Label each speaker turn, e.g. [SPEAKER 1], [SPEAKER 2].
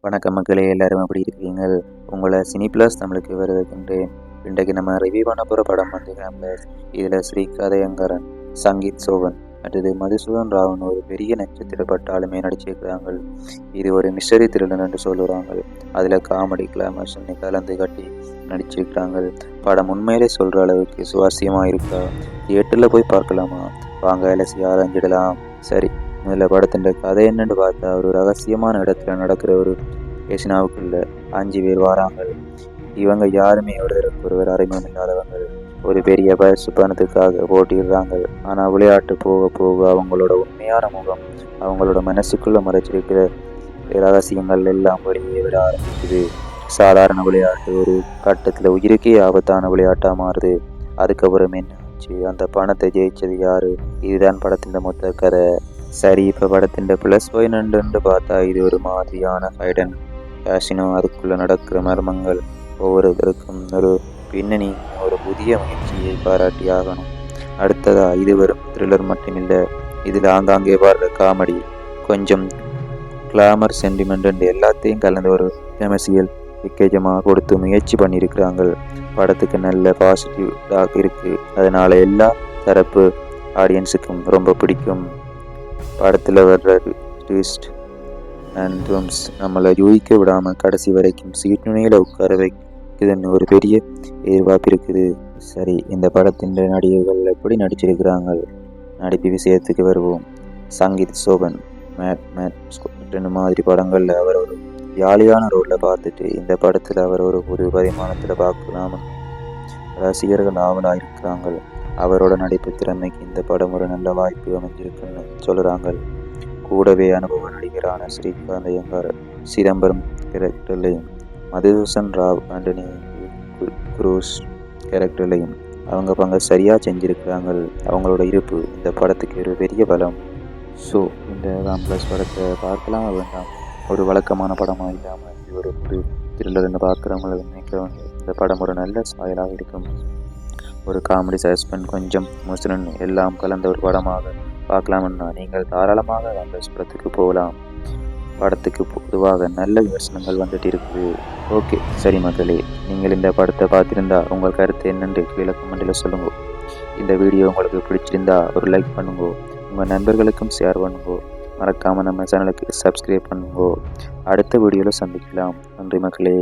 [SPEAKER 1] வணக்கம் மக்களே எல்லாரும் எப்படி இருக்கீங்க? உங்களை சினி ப்ளஸ் நம்மளுக்கு வருகின்றேன் இன்றைக்கு நம்ம ரிவ்யூ பண்ண போகிற படம் வந்து கேம்பஸ் இதில் ஸ்ரீ கதையங்கரன் சங்கீத் சோவன் அடுத்தது மதுசூதன் ராவன் ஒரு பெரிய நட்சத்திர பட்டாலுமே நடிச்சிருக்கிறாங்க. இது ஒரு மிஸ்டரி திருடன் என்று சொல்லுறாங்க. அதில் காமெடி கிளாமர்ஸ் கலந்து கட்டி நடிச்சிருக்கிறாங்க. படம் உண்மையிலே சொல்கிற அளவுக்கு சுவாரஸ்யமாக இருக்கா? தியேட்டரில் போய் பார்க்கலாமா? வாங்க அலசி ஆரஞ்சிடலாம் சரி. முதல்ல படத்தின் கதை என்னன்னு பார்த்தா ஒரு ரகசியமான இடத்துல நடக்கிற ஒரு ஏசினாவுக்குள்ள அஞ்சு பேர் வராங்க. இவங்க யாருமே ஒருவருக்கு ஒருவர் அறிமுகம் இல்லாதவங்க ஒரு பெரிய பரிசு பணத்துக்காக போட்டிடுறாங்க ஆனால் விளையாட்டு போக போக அவங்களோட உண்மையான முகம் அவங்களோட மனசுக்குள்ள மறைச்சிருக்கிற ரகசியங்கள் எல்லாம் வெளியே விட ஆரம்பிக்குது. சாதாரண விளையாட்டு ஒரு கட்டத்தில் உயிருக்கே ஆபத்தான விளையாட்டாக மாறுது. அதுக்கப்புறம் என்னாச்சு அந்த பணத்தை ஜெயிச்சது யாரு? இதுதான் படத்தின் மொத்த கதை. சரி இப்போ படத்தின் ப்ளஸ் பாயிண்ட் பார்த்தா இது ஒரு மாதிரியான ஃபைடன் ஃபேஷனோ அதுக்குள்ளே நடக்கிற மர்மங்கள் ஒவ்வொருத்தருக்கும் ஒரு பின்னணி ஒரு புதிய முயற்சியை பாராட்டி ஆகணும் அடுத்ததா இது வெறும் த்ரில்லர் மட்டுமில்லை. இதில் ஆங்காங்கே பாடுற காமெடி கொஞ்சம் கிளாமர் சென்டிமெண்ட் எல்லாத்தையும் கலந்து ஒரு கெமசியல் விக்கேஜமாக கொடுத்து முயற்சி பண்ணியிருக்கிறாங்க படத்துக்கு நல்ல பாசிட்டிவ் டாக் இருக்குது அதனால் எல்லா தரப்பு ஆடியன்ஸுக்கும் ரொம்ப பிடிக்கும். படத்தில் வர்ற ட்விஸ்ட் அண்ட் ட்ரம்ஸ் நம்மளை யூகிக்க விடாமல் கடைசி வரைக்கும் சீட் நுனையில் உட்கார வைக்குதுன்னு ஒரு பெரிய எதிர்பார்ப்பு இருக்குது. சரி இந்த படத்தின் நடிகர்கள் எப்படி நடிச்சிருக்கிறாங்க? நடிப்பு விஷயத்துக்கு வருவோம். சங்கீத் சோபன் மேட் மேட் மாதிரி படங்களில் அவர் ஒரு ஜாலியான ரோலில் பார்த்துட்டு இந்த படத்தில் அவர் ஒரு ஒரு பரிமாணத்தில் பார்க்கலாம்? ரசிகர்கள் ஆவலாக இருக்கிறாங்க அவரோட நடிப்பு திறமைக்கு இந்த படம் ஒரு நல்ல வாய்ப்பு அமைஞ்சிருக்குன்னு சொல்கிறாங்க கூடவே அனுபவ நடிகரான ஸ்ரீகாந்த் ஐயங்கார் சிதம்பரம் கேரக்டர்லையும் மதுசூசன் ராவ் ஆண்டனி குரூஸ் கேரக்டர்லையும் அவங்க பங்க சரியாக செஞ்சுருக்கிறாங்க அவங்களோட இருப்பு இந்த படத்துக்கு ஒரு பெரிய பலம். ஸோ இந்த ராம்ப்ளஸ் படத்தை பார்க்கலாம் வேண்டாம். ஒரு வழக்கமான படமாக இல்லாமல் இது ஒரு புது த்ரில்லர்னு பார்க்குறவங்களை நினைக்கிறவங்க இந்த படம் ஒரு நல்ல சாயலாக இருக்கும். ஒரு காமெடி சஸ்பெண்ட் கொஞ்சம் முஸ்லிம் எல்லாம் கலந்த ஒரு படமாக பார்க்கலாம்னா நீங்கள் தாராளமாக அந்த படத்துக்கு போகலாம். படத்துக்கு பொதுவாக நல்ல விமர்சனங்கள் வந்துட்டு இருக்குது. ஓகே சரி மக்களே நீங்கள் இந்த படத்தை பார்த்துருந்தா உங்கள் கருத்து என்னென்று கீழே கமெண்டில் சொல்லுங்க. இந்த வீடியோ உங்களுக்கு பிடிச்சிருந்தா ஒரு லைக் பண்ணுங்க. உங்கள் நண்பர்களுக்கும் ஷேர் பண்ணுங்க. மறக்காமல் நம்ம சேனலுக்கு சப்ஸ்கிரைப் பண்ணுங்க. அடுத்த வீடியோவில் சந்திக்கலாம். நன்றி மக்களே.